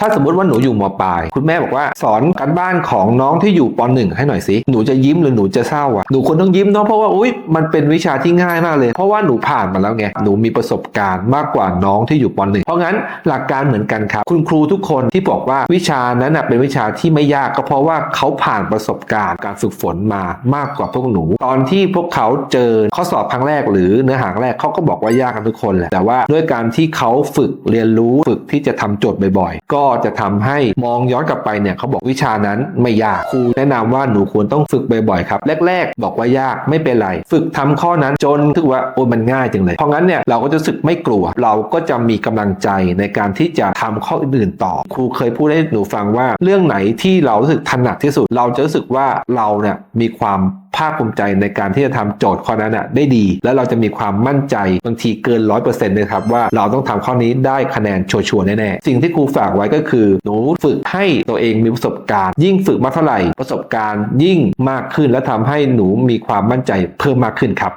ถ้าสมมติว่าหนูอยู่มปลาย คุณแม่บอกว่าสอน การบ้านของน้องที่อยู่ปหนึ่งให้หน่อยสิ หนูจะยิ้มหรือหนูจะเศร้าอะ หนูควรต้องยิ้มเนาะเพราะว่าอุ้ยมันเป็นวิชาที่ง่ายมากเลย เพราะว่าหนูผ่านมาแล้วไง หนูมีประสบการณ์มากกว่าน้องที่อยู่ปหนึ่งเพราะงั้นหลักการเหมือนกันครับ คุณครูทุกคนที่บอกว่าวิชานั้นนะเป็นวิชาที่ไม่ยากก็เพราะว่าเขาผ่านประสบการณ์การฝึกฝนมามากกว่าพวกหนู ตอนที่พวกเขาเจอข้อสอบครั้งแรกหรือเนื้อหาแรกเขาก็บอกว่ายากกันทุกคนแหละแต่ว่าด้วยการที่เขาฝึกเรียนรู้ฝึกที่จะทำโจทย์บ่อย ๆ ก็จะทำให้มองย้อนกลับไปเนี่ยเขาบอกวิชานั้นไม่ยากครูแนะนำว่าหนูควรต้องฝึกบ่อยๆครับแรก ๆ บอกว่ายากไม่เป็นไร ฝึกทำข้อนั้นจนถึงว่าโอ้มันง่ายจังเลยเพราะงั้นเนี่ยเราก็จะรู้สึกไม่กลัว เราก็จะมีกำลังใจในการที่จะทำข้ออื่นๆต่อ ครูเคยพูดให้หนูฟังว่า เรื่องไหนที่เรารู้สึกถนัดที่สุด เราจะรู้สึกว่าเราเนี่ยมีความ ภาคภูมิใจในการที่จะทำโจทย์ข้อนั้นอะได้ดี แล้วเราจะมีความมั่นใจบางทีเกินร้อยเปอร์เซ็นต์เลยครับว่าเราต้องทำข้อนี้ได้คะแนนชัวร์ๆแน่ๆสิ่งที่ครูฝากไว้ก็คือหนูฝึกให้ตัวเองมีประสบการณ์ ยิ่งฝึกมากเท่าไหร่ ประสบการณ์ยิ่งมากขึ้นและทำให้หนูมีความมั่นใจเพิ่มมากขึ้นครับ